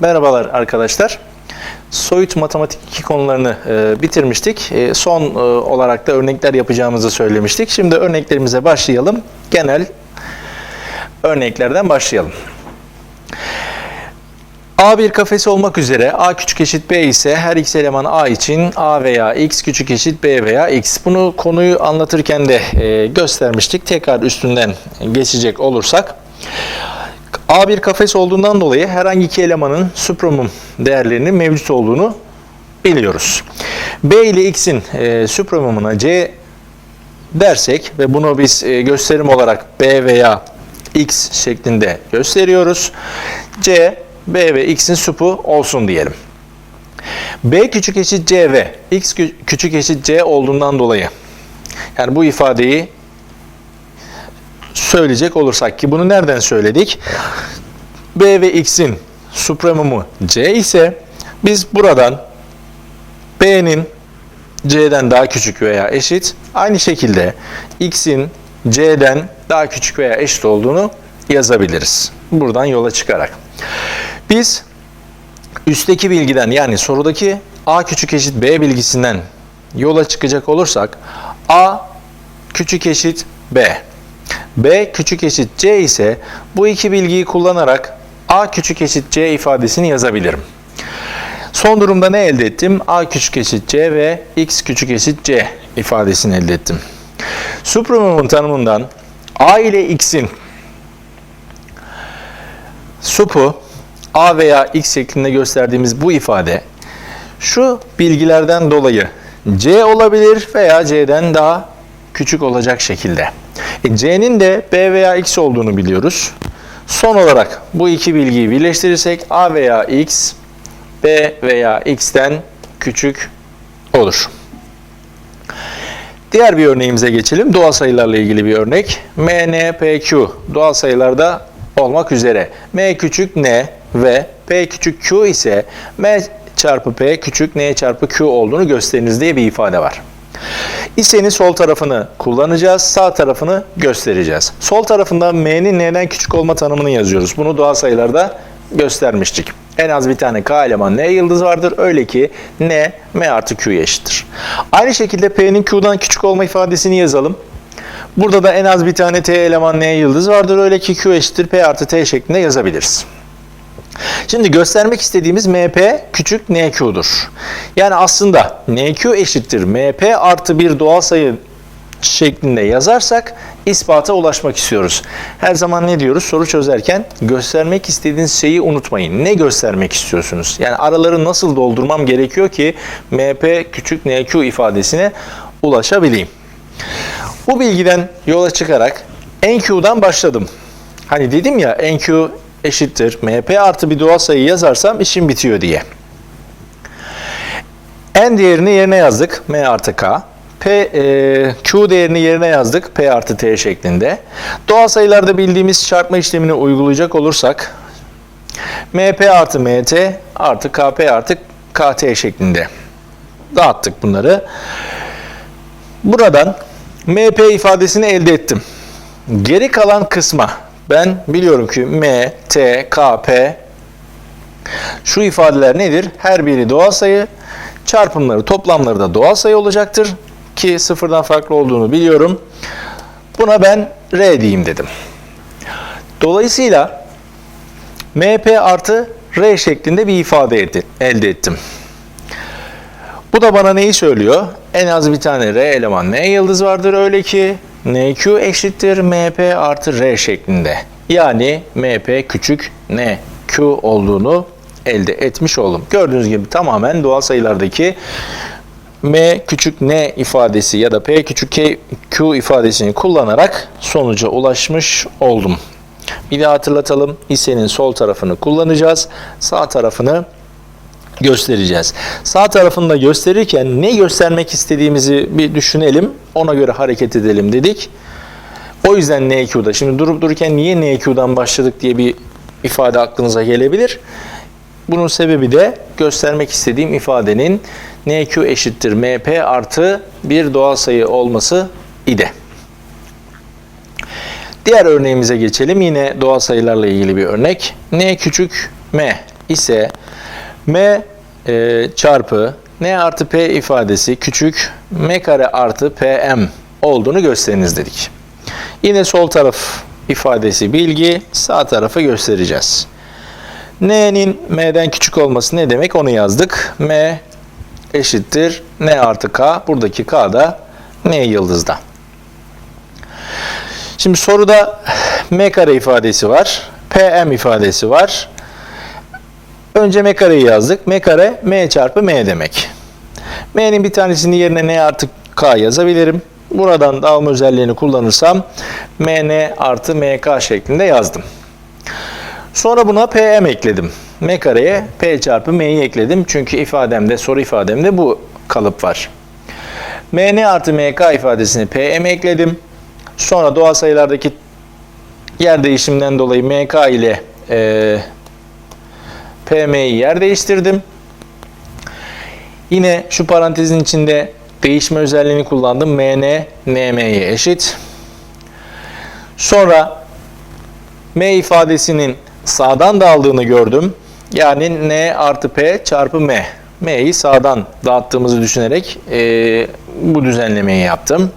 Merhabalar arkadaşlar. Soyut matematik 2 konularını e, bitirmiştik. E, son e, olarak da örnekler yapacağımızı söylemiştik. Şimdi örneklerimize başlayalım. Genel örneklerden başlayalım. A bir kafesi olmak üzere A küçük eşit B ise her x eleman A için A veya X küçük eşit B veya X. Bunu konuyu anlatırken de e, göstermiştik. Tekrar üstünden geçecek olursak. A bir kafes olduğundan dolayı herhangi iki elemanın supremum değerlerinin mevcut olduğunu biliyoruz. B ile X'in e, supremumuna C dersek ve bunu biz e, gösterim olarak B veya X şeklinde gösteriyoruz. C, B ve X'in supu olsun diyelim. B küçük eşit C ve X kü- küçük eşit C olduğundan dolayı yani bu ifadeyi söyleyecek olursak ki bunu nereden söyledik? B ve X'in supremumu C ise biz buradan B'nin C'den daha küçük veya eşit, aynı şekilde X'in C'den daha küçük veya eşit olduğunu yazabiliriz. Buradan yola çıkarak. Biz üstteki bilgiden yani sorudaki A küçük eşit B bilgisinden yola çıkacak olursak A küçük eşit B. B küçük eşit C ise bu iki bilgiyi kullanarak A küçük eşit C ifadesini yazabilirim. Son durumda ne elde ettim? A küçük eşit C ve X küçük eşit C ifadesini elde ettim. Supremum'un tanımından A ile X'in supu A veya X şeklinde gösterdiğimiz bu ifade şu bilgilerden dolayı C olabilir veya C'den daha küçük olacak şekilde. E, C'nin de B veya X olduğunu biliyoruz. Son olarak bu iki bilgiyi birleştirirsek A veya X B veya X'ten küçük olur. Diğer bir örneğimize geçelim. Doğal sayılarla ilgili bir örnek. M, N, P, Q doğal sayılarda olmak üzere. M küçük N ve P küçük Q ise M çarpı P küçük N çarpı Q olduğunu gösteriniz diye bir ifade var. İsenin sol tarafını kullanacağız, sağ tarafını göstereceğiz. Sol tarafında M'nin N'den küçük olma tanımını yazıyoruz. Bunu doğal sayılarda göstermiştik. En az bir tane K eleman N yıldız vardır. Öyle ki N M artı Q'ya eşittir. Aynı şekilde P'nin Q'dan küçük olma ifadesini yazalım. Burada da en az bir tane T eleman N yıldız vardır. Öyle ki Q eşittir P artı T şeklinde yazabiliriz. Şimdi göstermek istediğimiz MP küçük NQ'dur. Yani aslında NQ eşittir MP artı bir doğal sayı şeklinde yazarsak ispata ulaşmak istiyoruz. Her zaman ne diyoruz? Soru çözerken göstermek istediğiniz şeyi unutmayın. Ne göstermek istiyorsunuz? Yani araları nasıl doldurmam gerekiyor ki MP küçük NQ ifadesine ulaşabileyim. Bu bilgiden yola çıkarak NQ'dan başladım. Hani dedim ya NQ eşittir MP artı bir doğal sayı yazarsam işim bitiyor diye. N değerini yerine yazdık. M artı K. P, e, Q değerini yerine yazdık. P artı T şeklinde. Doğal sayılarda bildiğimiz çarpma işlemini uygulayacak olursak MP artı MT artı KP artı KT şeklinde dağıttık bunları. Buradan MP ifadesini elde ettim. Geri kalan kısma ben biliyorum ki M, T, K, P şu ifadeler nedir? Her biri doğal sayı. Çarpımları, toplamları da doğal sayı olacaktır. Ki sıfırdan farklı olduğunu biliyorum. Buna ben R diyeyim dedim. Dolayısıyla MP artı R şeklinde bir ifade elde ettim. Bu da bana neyi söylüyor? En az bir tane R eleman N yıldız vardır öyle ki NQ eşittir MP artı R şeklinde. Yani MP küçük NQ olduğunu elde etmiş oldum. Gördüğünüz gibi tamamen doğal sayılardaki M küçük n ifadesi ya da P küçük K, Q ifadesini kullanarak sonuca ulaşmış oldum. Bir daha hatırlatalım. Hissenin sol tarafını kullanacağız. Sağ tarafını göstereceğiz. Sağ tarafını da gösterirken ne göstermek istediğimizi bir düşünelim. Ona göre hareket edelim dedik. O yüzden NQ'da. Şimdi durup dururken niye NQ'dan başladık diye bir ifade aklınıza gelebilir. Bunun sebebi de göstermek istediğim ifadenin NQ eşittir MP artı bir doğal sayı olması idi. Diğer örneğimize geçelim. Yine doğal sayılarla ilgili bir örnek. N küçük M ise m e, çarpı n artı p ifadesi küçük m kare artı pm olduğunu gösteriniz dedik. Yine sol taraf ifadesi bilgi, sağ tarafı göstereceğiz. N'nin m'den küçük olması ne demek onu yazdık. m eşittir n artı k. Buradaki k da n yıldızda. Şimdi soruda m kare ifadesi var. pm ifadesi var. Önce m kareyi yazdık. m kare m çarpı m demek. m'nin bir tanesini yerine n artı k yazabilirim. Buradan dağılma özelliğini kullanırsam mn artı mk şeklinde yazdım. Sonra buna pm ekledim. m kareye p çarpı m'yi ekledim. Çünkü ifademde, soru ifademde bu kalıp var. mn artı mk ifadesini pm ekledim. Sonra doğal sayılardaki yer değişiminden dolayı mk ile e, pm'yi yer değiştirdim. Yine şu parantezin içinde değişme özelliğini kullandım. mn nm'ye eşit. Sonra m ifadesinin sağdan dağıldığını gördüm. Yani n artı p çarpı m. m'yi sağdan dağıttığımızı düşünerek e, bu düzenlemeyi yaptım.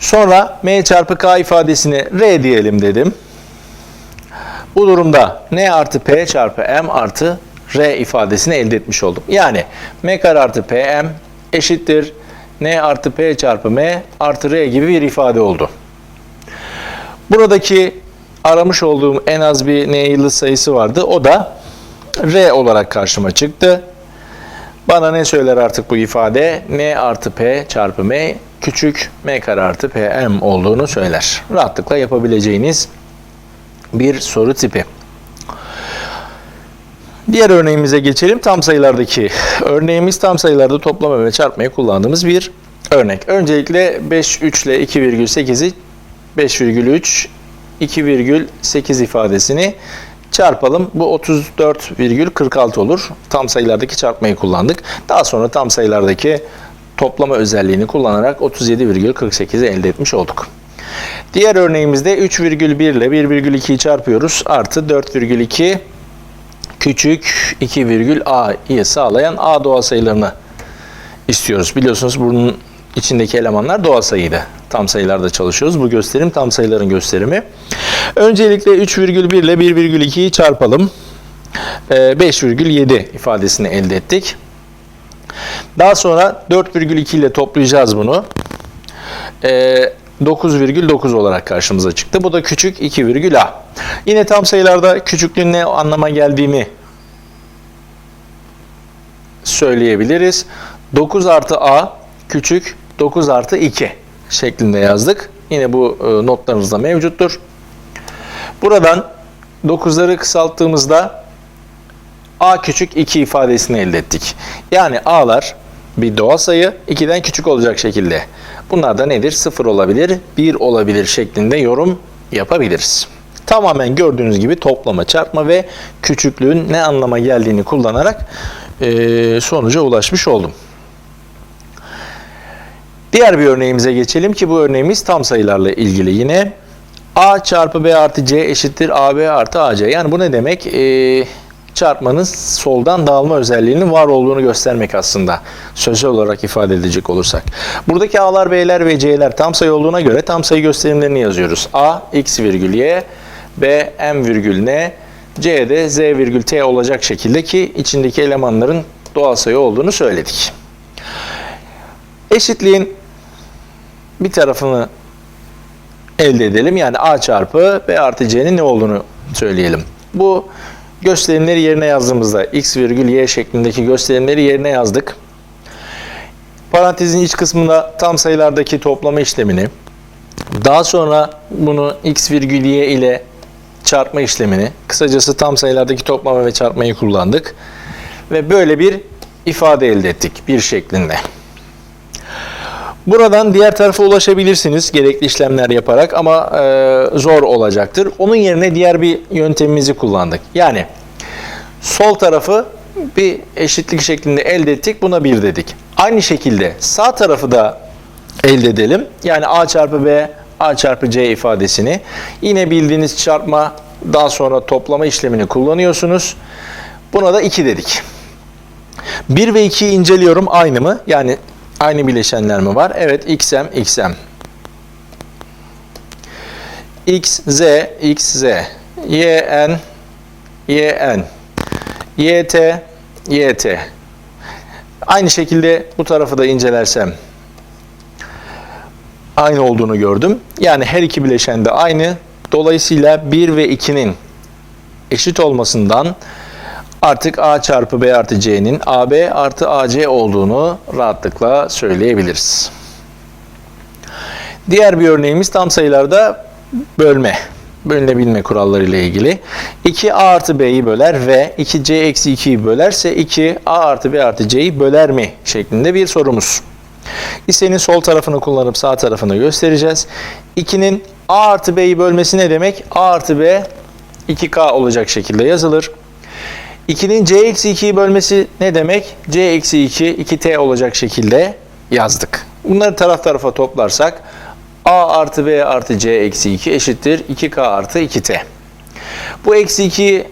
Sonra m çarpı k ifadesini r diyelim dedim. Bu durumda n artı p çarpı m artı r ifadesini elde etmiş oldum. Yani m kare artı pm eşittir n artı p çarpı m artı r gibi bir ifade oldu. Buradaki aramış olduğum en az bir n yıldız sayısı vardı. O da r olarak karşıma çıktı. Bana ne söyler artık bu ifade? n artı p çarpı m küçük m kare artı pm olduğunu söyler. Rahatlıkla yapabileceğiniz bir soru tipi. Diğer örneğimize geçelim. Tam sayılardaki örneğimiz tam sayılarda toplama ve çarpmayı kullandığımız bir örnek. Öncelikle 5, 3 ile 2,8'i 5,3, 2,8 ifadesini çarpalım. Bu 34,46 olur. Tam sayılardaki çarpmayı kullandık. Daha sonra tam sayılardaki toplama özelliğini kullanarak 37,48'i elde etmiş olduk. Diğer örneğimizde 3,1 ile 1,2'yi çarpıyoruz. Artı 4,2 küçük 2,a'yı sağlayan a doğal sayılarını istiyoruz. Biliyorsunuz bunun içindeki elemanlar doğal sayıydı. Tam sayılarda çalışıyoruz. Bu gösterim tam sayıların gösterimi. Öncelikle 3,1 ile 1,2'yi çarpalım. 5,7 ifadesini elde ettik. Daha sonra 4,2 ile toplayacağız bunu. 9,9 olarak karşımıza çıktı. Bu da küçük 2,a. Yine tam sayılarda küçüklüğün ne anlama geldiğini söyleyebiliriz. 9 artı a küçük 9 artı 2 şeklinde yazdık. Yine bu e, notlarımızda mevcuttur. Buradan 9'ları kısalttığımızda a küçük 2 ifadesini elde ettik. Yani a'lar bir doğal sayı 2'den küçük olacak şekilde. Bunlar da nedir? 0 olabilir, 1 olabilir şeklinde yorum yapabiliriz. Tamamen gördüğünüz gibi toplama, çarpma ve küçüklüğün ne anlama geldiğini kullanarak e, sonuca ulaşmış oldum. Diğer bir örneğimize geçelim ki bu örneğimiz tam sayılarla ilgili yine. A çarpı B artı C eşittir AB artı AC. Yani bu ne demek? Ee, çarpmanın soldan dağılma özelliğinin var olduğunu göstermek aslında. Sözel olarak ifade edecek olursak. Buradaki A'lar, B'ler ve C'ler tam sayı olduğuna göre tam sayı gösterimlerini yazıyoruz. A, X virgül Y, B, M virgül N, C de Z virgül T olacak şekilde ki içindeki elemanların doğal sayı olduğunu söyledik. Eşitliğin bir tarafını elde edelim. Yani A çarpı B artı C'nin ne olduğunu söyleyelim. Bu gösterimleri yerine yazdığımızda x virgül y şeklindeki gösterimleri yerine yazdık. Parantezin iç kısmında tam sayılardaki toplama işlemini, daha sonra bunu x virgül y ile çarpma işlemini, kısacası tam sayılardaki toplama ve çarpmayı kullandık. Ve böyle bir ifade elde ettik bir şeklinde. Buradan diğer tarafa ulaşabilirsiniz gerekli işlemler yaparak ama e, zor olacaktır. Onun yerine diğer bir yöntemimizi kullandık. Yani sol tarafı bir eşitlik şeklinde elde ettik. Buna 1 dedik. Aynı şekilde sağ tarafı da elde edelim. Yani a çarpı b A çarpı C ifadesini. Yine bildiğiniz çarpma daha sonra toplama işlemini kullanıyorsunuz. Buna da 2 dedik. 1 ve 2'yi inceliyorum aynı mı? Yani aynı bileşenler mi var? Evet xm xm. x z x z yn yn yt yt Aynı şekilde bu tarafı da incelersem aynı olduğunu gördüm. Yani her iki bileşen de aynı. Dolayısıyla 1 ve 2'nin eşit olmasından artık A çarpı B artı C'nin AB artı AC olduğunu rahatlıkla söyleyebiliriz. Diğer bir örneğimiz tam sayılarda bölme. Bölünebilme kuralları ile ilgili. 2A artı B'yi böler ve 2C eksi 2'yi bölerse 2A artı B artı C'yi böler mi? şeklinde bir sorumuz. İstenin sol tarafını kullanıp sağ tarafını göstereceğiz. 2'nin A artı B'yi bölmesi ne demek? A artı B 2K olacak şekilde yazılır. 2'nin C eksi 2'yi bölmesi ne demek? C eksi 2 2T olacak şekilde yazdık. Bunları taraf tarafa toplarsak A artı B artı C eksi 2 eşittir 2K artı 2T. Bu eksi 2'yi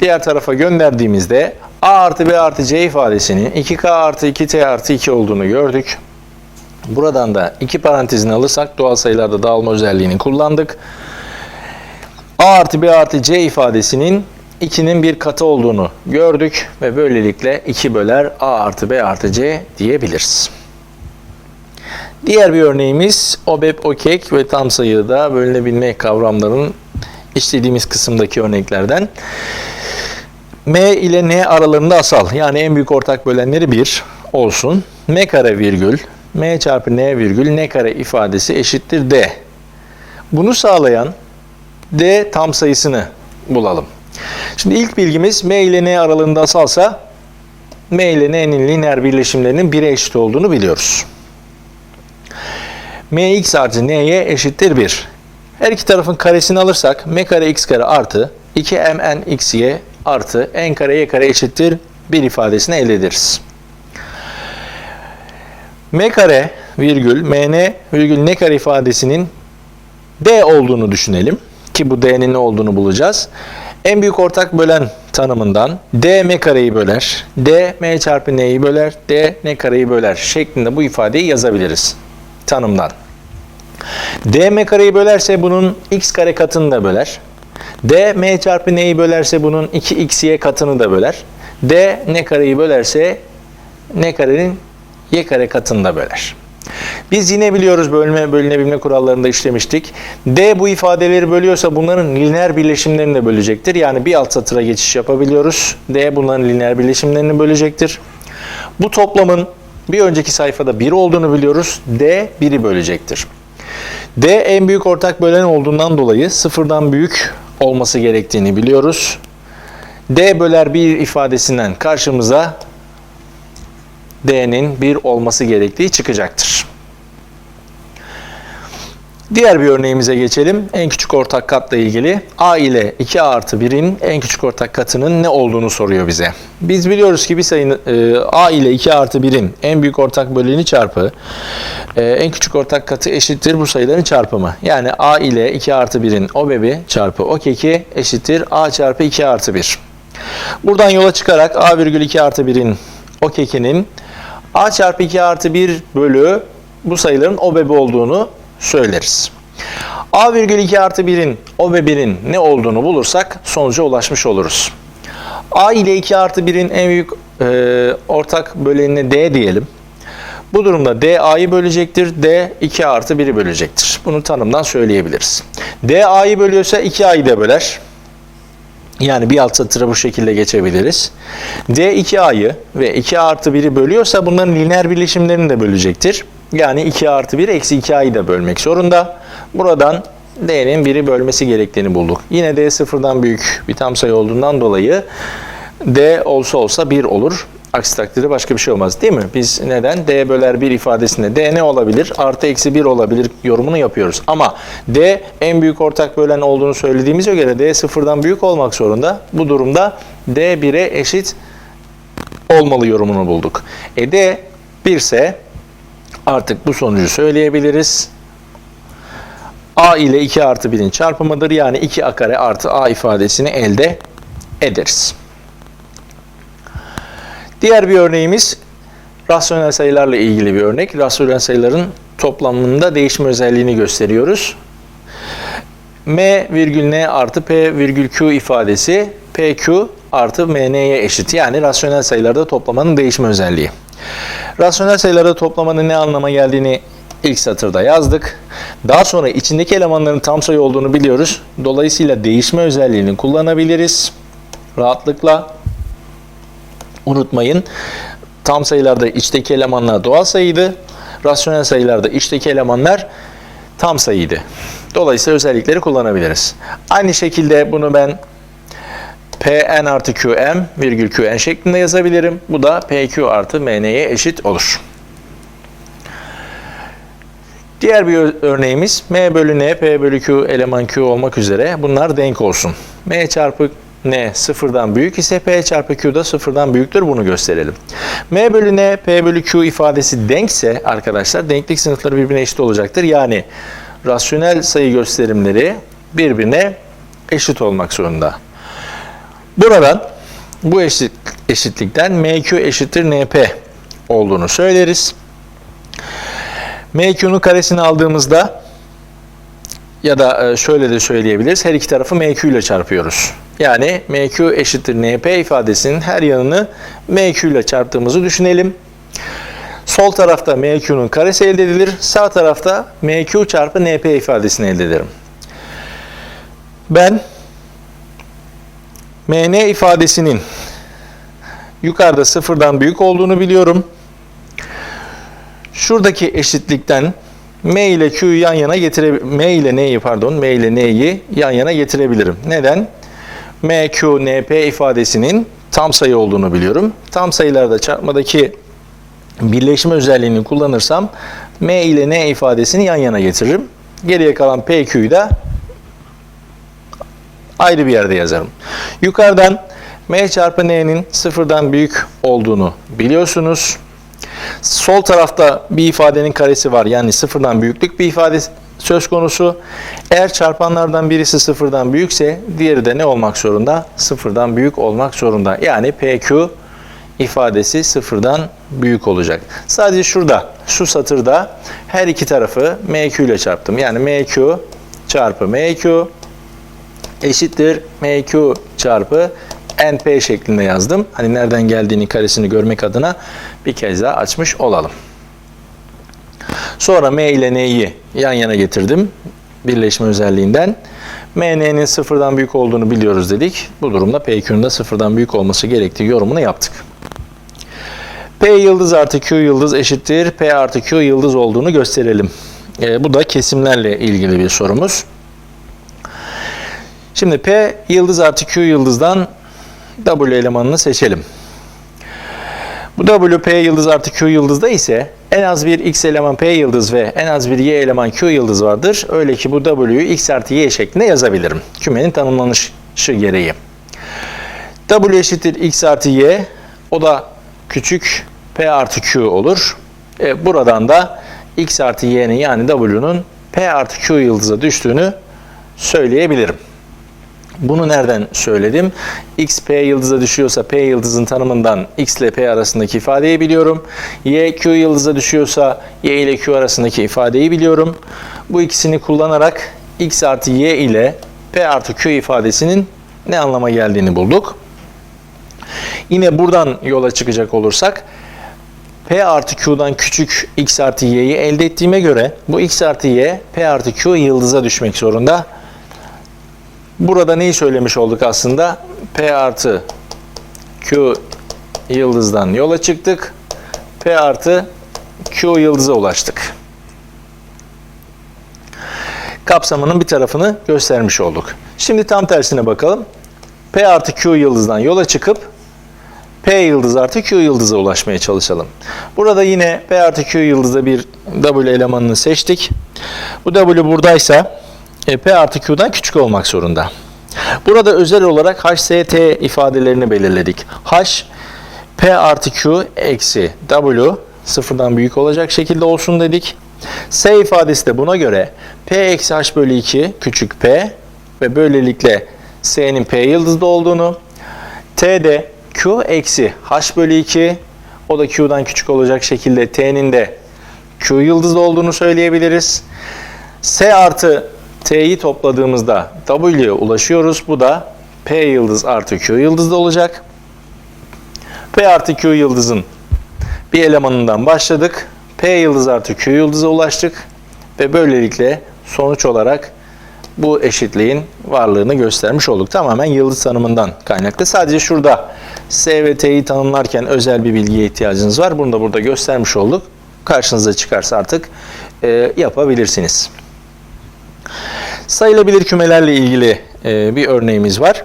diğer tarafa gönderdiğimizde A artı B artı C ifadesinin 2K artı 2T artı 2 olduğunu gördük. Buradan da iki parantezini alırsak doğal sayılarda dağılma özelliğini kullandık. A artı B artı C ifadesinin 2'nin bir katı olduğunu gördük ve böylelikle 2 böler A artı B artı C diyebiliriz. Diğer bir örneğimiz OBEP, OKEK ve tam sayıda bölünebilme kavramlarının işlediğimiz kısımdaki örneklerden. M ile N aralarında asal yani en büyük ortak bölenleri 1 olsun. M kare virgül M çarpı N virgül N kare ifadesi eşittir D. Bunu sağlayan D tam sayısını bulalım. Şimdi ilk bilgimiz M ile N aralığında asalsa M ile N'nin lineer birleşimlerinin 1'e eşit olduğunu biliyoruz. Mx artı N'ye eşittir 1. Her iki tarafın karesini alırsak M kare x kare artı 2mn xy artı n kare y kare eşittir 1 ifadesini elde ederiz. M kare virgül mn virgül n kare ifadesinin d olduğunu düşünelim. Ki bu d'nin ne olduğunu bulacağız. En büyük ortak bölen tanımından d m kareyi böler, d m çarpı n'yi böler, d n kareyi böler şeklinde bu ifadeyi yazabiliriz tanımdan. d m kareyi bölerse bunun x kare katını da böler. d m çarpı n'yi bölerse bunun 2xy katını da böler. d n kareyi bölerse n karenin y kare katını da böler. Biz yine biliyoruz bölme bölünebilme kurallarında işlemiştik. D bu ifadeleri bölüyorsa bunların lineer birleşimlerini de bölecektir. Yani bir alt satıra geçiş yapabiliyoruz. D bunların lineer birleşimlerini bölecektir. Bu toplamın bir önceki sayfada 1 olduğunu biliyoruz. D 1'i bölecektir. D en büyük ortak bölen olduğundan dolayı sıfırdan büyük olması gerektiğini biliyoruz. D böler 1 ifadesinden karşımıza D'nin 1 olması gerektiği çıkacaktır. Diğer bir örneğimize geçelim. En küçük ortak katla ilgili A ile 2A artı 1'in en küçük ortak katının ne olduğunu soruyor bize. Biz biliyoruz ki bir sayının e, A ile 2 artı 1'in en büyük ortak böleni çarpı e, en küçük ortak katı eşittir bu sayıların çarpımı. Yani A ile 2 artı 1'in o bebi çarpı o keki eşittir A çarpı 2 artı 1. Buradan yola çıkarak A virgül 2 artı 1'in o kekinin A çarpı 2 artı 1 bölü bu sayıların o bebi olduğunu söyleriz. A virgül 2 artı 1'in o ve 1'in ne olduğunu bulursak sonuca ulaşmış oluruz. A ile 2 artı 1'in en büyük e, ortak bölenine D diyelim. Bu durumda D A'yı bölecektir, D 2 artı 1'i bölecektir. Bunu tanımdan söyleyebiliriz. D A'yı bölüyorsa 2 A'yı da böler. Yani bir alt satıra bu şekilde geçebiliriz. D 2A'yı ve 2 artı 1'i bölüyorsa bunların lineer birleşimlerini de bölecektir. Yani 2 artı 1 eksi 2a'yı da bölmek zorunda. Buradan d'nin 1'i bölmesi gerektiğini bulduk. Yine d sıfırdan büyük bir tam sayı olduğundan dolayı d olsa olsa 1 olur. Aksi takdirde başka bir şey olmaz değil mi? Biz neden? D böler 1 ifadesinde D ne olabilir? Artı eksi 1 olabilir yorumunu yapıyoruz. Ama D en büyük ortak bölen olduğunu söylediğimize göre D sıfırdan büyük olmak zorunda. Bu durumda D 1'e eşit olmalı yorumunu bulduk. E D 1 ise artık bu sonucu söyleyebiliriz. A ile 2 artı 1'in çarpımıdır. Yani 2A kare artı A ifadesini elde ederiz. Diğer bir örneğimiz rasyonel sayılarla ilgili bir örnek. Rasyonel sayıların toplamında değişme özelliğini gösteriyoruz. M virgül N artı P virgül Q ifadesi PQ artı MN'ye eşit. Yani rasyonel sayılarda toplamanın değişme özelliği. Rasyonel sayılarda toplamanın ne anlama geldiğini ilk satırda yazdık. Daha sonra içindeki elemanların tam sayı olduğunu biliyoruz. Dolayısıyla değişme özelliğini kullanabiliriz. Rahatlıkla. Unutmayın. Tam sayılarda içteki elemanlar doğal sayıydı. Rasyonel sayılarda içteki elemanlar tam sayıydı. Dolayısıyla özellikleri kullanabiliriz. Aynı şekilde bunu ben Pn artı Qm virgül Qn şeklinde yazabilirim. Bu da PQ artı Mn'ye eşit olur. Diğer bir örneğimiz M bölü N, P bölü Q eleman Q olmak üzere bunlar denk olsun. M çarpı N sıfırdan büyük ise P çarpı Q da sıfırdan büyüktür. Bunu gösterelim. M bölü N, P bölü Q ifadesi denkse arkadaşlar denklik sınıfları birbirine eşit olacaktır. Yani rasyonel sayı gösterimleri birbirine eşit olmak zorunda. Buradan bu eşit, eşitlikten MQ eşittir NP olduğunu söyleriz. MQ'nun karesini aldığımızda ya da e, şöyle de söyleyebiliriz. Her iki tarafı MQ ile çarpıyoruz. Yani MQ eşittir NP ifadesinin her yanını MQ ile çarptığımızı düşünelim. Sol tarafta MQ'nun karesi elde edilir. Sağ tarafta MQ çarpı NP ifadesini elde ederim. Ben MN ifadesinin yukarıda sıfırdan büyük olduğunu biliyorum. Şuradaki eşitlikten M ile Q'yu yan yana getire M ile N'yi pardon M ile N'yi yan yana getirebilirim. Neden? M, Q, N, P ifadesinin tam sayı olduğunu biliyorum. Tam sayılarda çarpmadaki birleşme özelliğini kullanırsam M ile N ifadesini yan yana getiririm. Geriye kalan P, Q'yu da ayrı bir yerde yazarım. Yukarıdan M çarpı N'nin sıfırdan büyük olduğunu biliyorsunuz. Sol tarafta bir ifadenin karesi var. Yani sıfırdan büyüklük bir ifade söz konusu. Eğer çarpanlardan birisi sıfırdan büyükse diğeri de ne olmak zorunda? Sıfırdan büyük olmak zorunda. Yani PQ ifadesi sıfırdan büyük olacak. Sadece şurada, şu satırda her iki tarafı MQ ile çarptım. Yani MQ çarpı MQ eşittir MQ çarpı NP şeklinde yazdım. Hani nereden geldiğini karesini görmek adına bir kez daha açmış olalım. Sonra M ile N'yi yan yana getirdim. Birleşme özelliğinden. MN'nin sıfırdan büyük olduğunu biliyoruz dedik. Bu durumda PQ'nun da sıfırdan büyük olması gerektiği yorumunu yaptık. P yıldız artı Q yıldız eşittir. P artı Q yıldız olduğunu gösterelim. E, bu da kesimlerle ilgili bir sorumuz. Şimdi P yıldız artı Q yıldızdan W elemanını seçelim. Bu W P yıldız artı Q yıldızda ise en az bir X eleman P yıldız ve en az bir Y eleman Q yıldız vardır. Öyle ki bu W'yu X artı Y şeklinde yazabilirim. Kümenin tanımlanışı gereği. W eşittir X artı Y. O da küçük P artı Q olur. E, buradan da X artı Y'nin yani W'nun P artı Q yıldıza düştüğünü söyleyebilirim. Bunu nereden söyledim? X P yıldıza düşüyorsa P yıldızın tanımından X ile P arasındaki ifadeyi biliyorum. Y Q yıldıza düşüyorsa Y ile Q arasındaki ifadeyi biliyorum. Bu ikisini kullanarak X artı Y ile P artı Q ifadesinin ne anlama geldiğini bulduk. Yine buradan yola çıkacak olursak P artı Q'dan küçük X artı Y'yi elde ettiğime göre bu X artı Y P artı Q yıldıza düşmek zorunda. Burada neyi söylemiş olduk aslında? P artı Q yıldızdan yola çıktık. P artı Q yıldıza ulaştık. Kapsamının bir tarafını göstermiş olduk. Şimdi tam tersine bakalım. P artı Q yıldızdan yola çıkıp P yıldız artı Q yıldıza ulaşmaya çalışalım. Burada yine P artı Q yıldızda bir W elemanını seçtik. Bu W buradaysa e, P artı Q'dan küçük olmak zorunda. Burada özel olarak H, S, T ifadelerini belirledik. H, P artı Q eksi W sıfırdan büyük olacak şekilde olsun dedik. S ifadesi de buna göre P eksi H bölü 2 küçük P ve böylelikle S'nin P yıldızda olduğunu T'de Q eksi H bölü 2 o da Q'dan küçük olacak şekilde T'nin de Q yıldızda olduğunu söyleyebiliriz. S artı T'yi topladığımızda W'ye ulaşıyoruz. Bu da P yıldız artı Q yıldızda olacak. P artı Q yıldızın bir elemanından başladık. P yıldız artı Q yıldıza ulaştık. Ve böylelikle sonuç olarak bu eşitliğin varlığını göstermiş olduk. Tamamen yıldız tanımından kaynaklı. Sadece şurada S ve T'yi tanımlarken özel bir bilgiye ihtiyacınız var. Bunu da burada göstermiş olduk. Karşınıza çıkarsa artık e, yapabilirsiniz. Sayılabilir kümelerle ilgili e, bir örneğimiz var.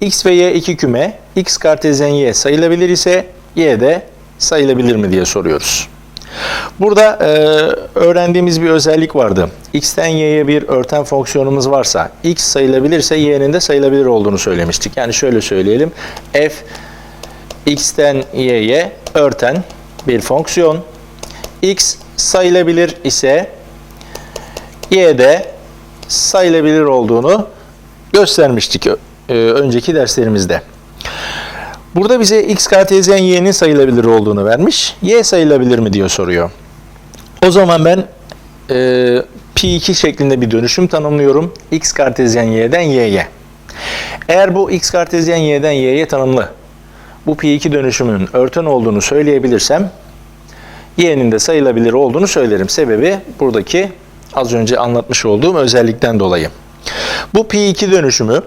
X ve Y iki küme. X kartezyen Y sayılabilir ise Y de sayılabilir mi diye soruyoruz. Burada e, öğrendiğimiz bir özellik vardı. X'ten Y'ye bir örten fonksiyonumuz varsa X sayılabilirse Y'nin de sayılabilir olduğunu söylemiştik. Yani şöyle söyleyelim. F X'ten Y'ye örten bir fonksiyon. X sayılabilir ise Y de sayılabilir olduğunu göstermiştik e, önceki derslerimizde. Burada bize x kartezyen y'nin sayılabilir olduğunu vermiş. y sayılabilir mi diyor soruyor. O zaman ben e, pi2 şeklinde bir dönüşüm tanımlıyorum. x kartezyen y'den y'ye. Eğer bu x kartezyen y'den y'ye tanımlı bu pi2 dönüşümünün örten olduğunu söyleyebilirsem y'nin de sayılabilir olduğunu söylerim. Sebebi buradaki az önce anlatmış olduğum özellikten dolayı. Bu pi2 dönüşümü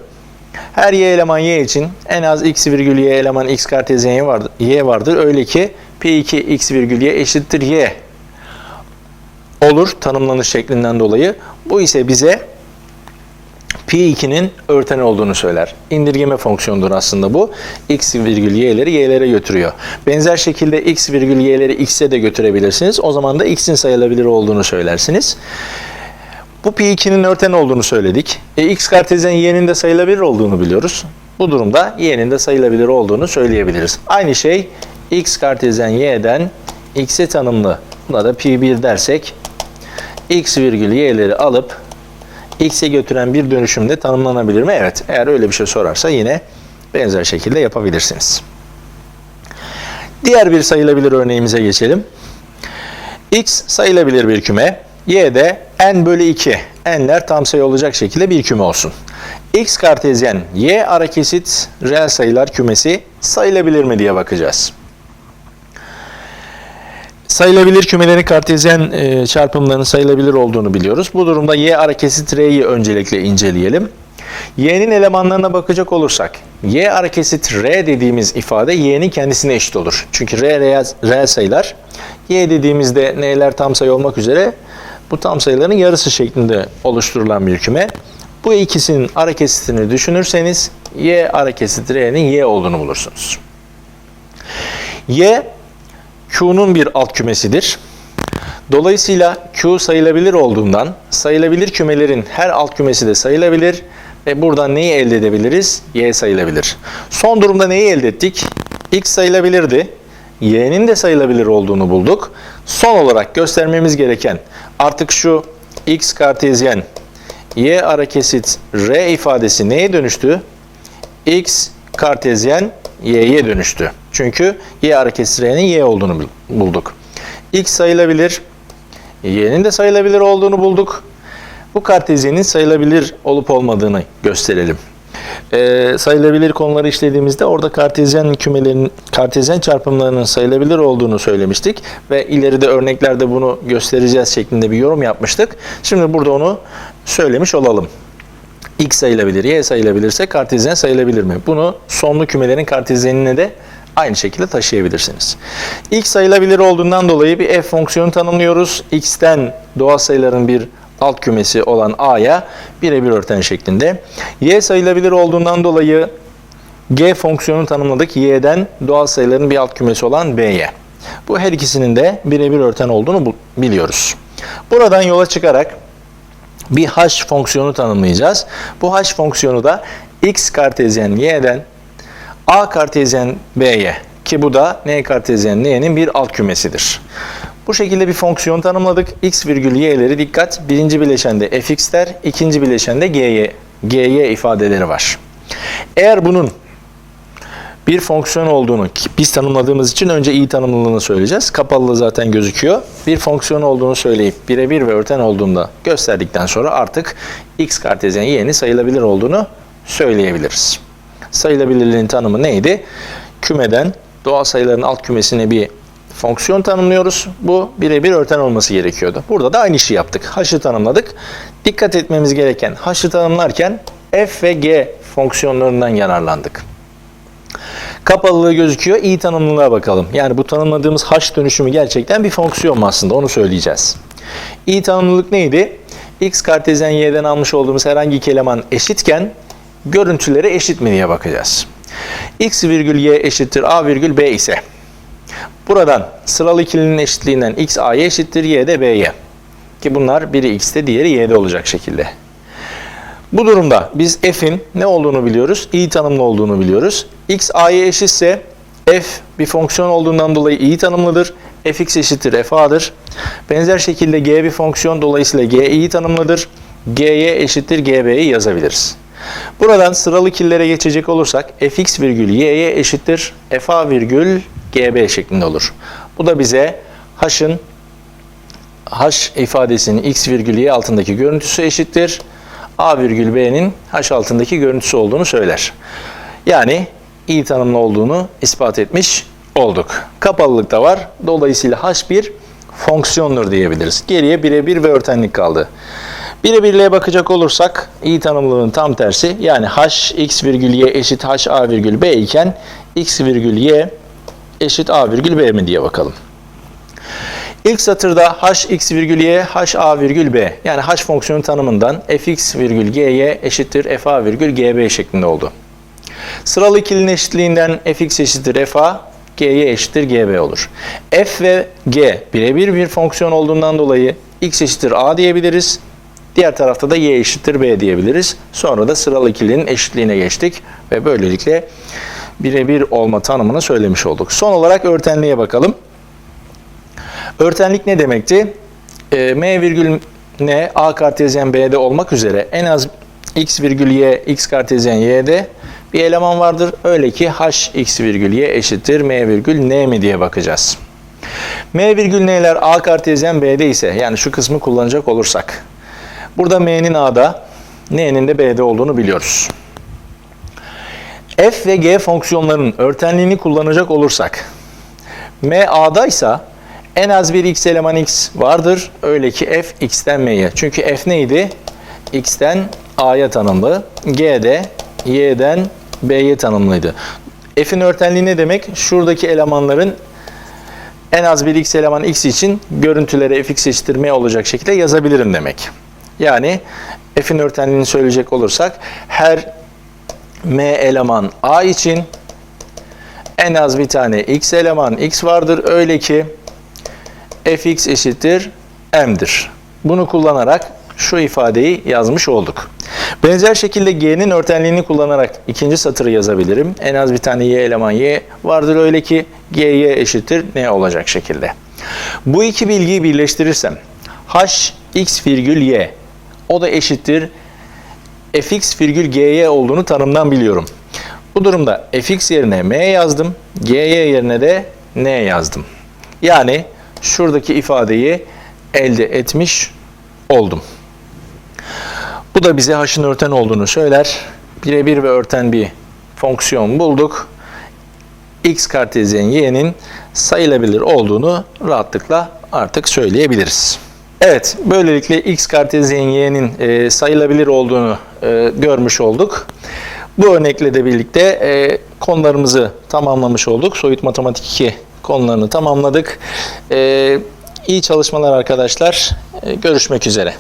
her y eleman y için en az x virgül y eleman x kartezyen y vardır, y vardır. Öyle ki p2 x virgül y eşittir y olur tanımlanış şeklinden dolayı. Bu ise bize P2'nin örten olduğunu söyler. İndirgeme fonksiyonudur aslında bu. X virgül y'leri y'lere götürüyor. Benzer şekilde x virgül y'leri x'e de götürebilirsiniz. O zaman da x'in sayılabilir olduğunu söylersiniz. Bu P2'nin örten olduğunu söyledik. E, x kartezyen y'nin de sayılabilir olduğunu biliyoruz. Bu durumda y'nin de sayılabilir olduğunu söyleyebiliriz. Aynı şey x kartezyen y'den x'e tanımlı. Buna da P1 dersek x virgül y'leri alıp x'e götüren bir dönüşümde tanımlanabilir mi? Evet. Eğer öyle bir şey sorarsa yine benzer şekilde yapabilirsiniz. Diğer bir sayılabilir örneğimize geçelim. x sayılabilir bir küme. y de n bölü 2. n'ler tam sayı olacak şekilde bir küme olsun. x kartezyen y ara kesit reel sayılar kümesi sayılabilir mi diye bakacağız. Sayılabilir kümelerin kartezyen e, çarpımlarının sayılabilir olduğunu biliyoruz. Bu durumda y ara kesit r'yi öncelikle inceleyelim. y'nin elemanlarına bakacak olursak, y ara kesit r dediğimiz ifade y'nin kendisine eşit olur. Çünkü r reel, reel sayılar. y dediğimizde n'ler tam sayı olmak üzere bu tam sayıların yarısı şeklinde oluşturulan bir küme. Bu ikisinin ara kesitini düşünürseniz y ara kesit r'nin y olduğunu bulursunuz. y Q'nun bir alt kümesidir. Dolayısıyla Q sayılabilir olduğundan sayılabilir kümelerin her alt kümesi de sayılabilir ve buradan neyi elde edebiliriz? Y sayılabilir. Son durumda neyi elde ettik? X sayılabilirdi. Y'nin de sayılabilir olduğunu bulduk. Son olarak göstermemiz gereken artık şu X kartezyen Y ara kesit R ifadesi neye dönüştü? X kartezyen y'ye dönüştü. Çünkü y hareketi r'nin y olduğunu bulduk. x sayılabilir, y'nin de sayılabilir olduğunu bulduk. Bu kartezyenin sayılabilir olup olmadığını gösterelim. Ee, sayılabilir konuları işlediğimizde orada kartezyen kümelerin, kartezyen çarpımlarının sayılabilir olduğunu söylemiştik ve ileride örneklerde bunu göstereceğiz şeklinde bir yorum yapmıştık. Şimdi burada onu söylemiş olalım x sayılabilir, y sayılabilirse kartezyen sayılabilir mi? Bunu sonlu kümelerin kartezyenine de aynı şekilde taşıyabilirsiniz. x sayılabilir olduğundan dolayı bir f fonksiyonu tanımlıyoruz. x'ten doğal sayıların bir alt kümesi olan a'ya birebir örten şeklinde. y sayılabilir olduğundan dolayı g fonksiyonu tanımladık. y'den doğal sayıların bir alt kümesi olan b'ye. Bu her ikisinin de birebir örten olduğunu biliyoruz. Buradan yola çıkarak bir h fonksiyonu tanımlayacağız. Bu h fonksiyonu da x kartezyen y'den a kartezyen b'ye ki bu da n kartezyen n'nin bir alt kümesidir. Bu şekilde bir fonksiyon tanımladık. x virgül y'leri dikkat. Birinci bileşende fx'ler, ikinci bileşende gy, gy ifadeleri var. Eğer bunun bir fonksiyon olduğunu biz tanımladığımız için önce iyi tanımlılığını söyleyeceğiz. Kapalılığı zaten gözüküyor. Bir fonksiyon olduğunu söyleyip birebir ve örten olduğunda gösterdikten sonra artık x kartezyen y'nin sayılabilir olduğunu söyleyebiliriz. Sayılabilirliğin tanımı neydi? Kümeden doğal sayıların alt kümesine bir fonksiyon tanımlıyoruz. Bu birebir örten olması gerekiyordu. Burada da aynı işi yaptık. H'ı tanımladık. Dikkat etmemiz gereken h'ı tanımlarken f ve g fonksiyonlarından yararlandık. Kapalılığı gözüküyor. İyi tanımlılığa bakalım. Yani bu tanımladığımız h dönüşümü gerçekten bir fonksiyon mu aslında? Onu söyleyeceğiz. İyi tanımlılık neydi? x kartezyen y'den almış olduğumuz herhangi iki eleman eşitken görüntüleri eşit mi diye bakacağız. x virgül y eşittir a virgül b ise buradan sıralı ikilinin eşitliğinden x a'ya eşittir y de b'ye. Ki bunlar biri x'te diğeri y'de olacak şekilde. Bu durumda biz f'in ne olduğunu biliyoruz, iyi tanımlı olduğunu biliyoruz. x a'ya eşitse f bir fonksiyon olduğundan dolayı iyi tanımlıdır. fx eşittir f a'dır. Benzer şekilde g bir fonksiyon dolayısıyla g iyi tanımlıdır. g'ye eşittir gb'yi yazabiliriz. Buradan sıralı ikililere geçecek olursak fx virgül y'ye eşittir f a virgül gb şeklinde olur. Bu da bize h'ın h ifadesinin x virgül y altındaki görüntüsü eşittir. A virgül B'nin H altındaki görüntüsü olduğunu söyler. Yani iyi tanımlı olduğunu ispat etmiş olduk. Kapalılık da var. Dolayısıyla H bir fonksiyondur diyebiliriz. Geriye birebir ve örtenlik kaldı. Birebirliğe bakacak olursak iyi tanımlılığın tam tersi yani H x virgül y eşit H A virgül B iken x virgül y eşit A virgül B mi diye bakalım. İlk satırda h x virgül y, h a virgül b yani h fonksiyonu tanımından fx virgül gy eşittir f a virgül gb şeklinde oldu. Sıralı ikilinin eşitliğinden fx eşittir f a, gy eşittir gb olur. f ve g birebir bir fonksiyon olduğundan dolayı x eşittir a diyebiliriz. Diğer tarafta da y eşittir b diyebiliriz. Sonra da sıralı ikilinin eşitliğine geçtik ve böylelikle birebir olma tanımını söylemiş olduk. Son olarak örtenliğe bakalım. Örtenlik ne demekti? E, M virgül N A kartezyen B'de olmak üzere en az X virgül Y X kartezyen Y'de bir eleman vardır. Öyle ki H X virgül Y eşittir M virgül N mi diye bakacağız. M virgül N'ler A kartezyen B'de ise yani şu kısmı kullanacak olursak. Burada M'nin A'da N'nin de B'de olduğunu biliyoruz. F ve G fonksiyonlarının örtenliğini kullanacak olursak M A'daysa en az bir x eleman x vardır. Öyle ki f x'ten m'ye. Çünkü f neydi? x'ten a'ya tanımlı. g de y'den b'ye tanımlıydı. F'in örtenliği ne demek? Şuradaki elemanların en az bir x eleman x için görüntülere fx eşittir m olacak şekilde yazabilirim demek. Yani f'in örtenliğini söyleyecek olursak her m eleman a için en az bir tane x eleman x vardır. Öyle ki fx eşittir m'dir. Bunu kullanarak şu ifadeyi yazmış olduk. Benzer şekilde g'nin örtenliğini kullanarak ikinci satırı yazabilirim. En az bir tane y eleman y vardır öyle ki gy eşittir ne olacak şekilde. Bu iki bilgiyi birleştirirsem h x virgül y o da eşittir fx virgül gy olduğunu tanımdan biliyorum. Bu durumda fx yerine m yazdım, gy yerine de n yazdım. Yani şuradaki ifadeyi elde etmiş oldum. Bu da bize h'ın örten olduğunu söyler. Birebir ve örten bir fonksiyon bulduk. x kartezyen y'nin sayılabilir olduğunu rahatlıkla artık söyleyebiliriz. Evet, böylelikle x kartezyen y'nin e, sayılabilir olduğunu e, görmüş olduk. Bu örnekle de birlikte e, konularımızı tamamlamış olduk. Soyut Matematik 2 konularını tamamladık. Ee, iyi çalışmalar arkadaşlar. Ee, görüşmek üzere.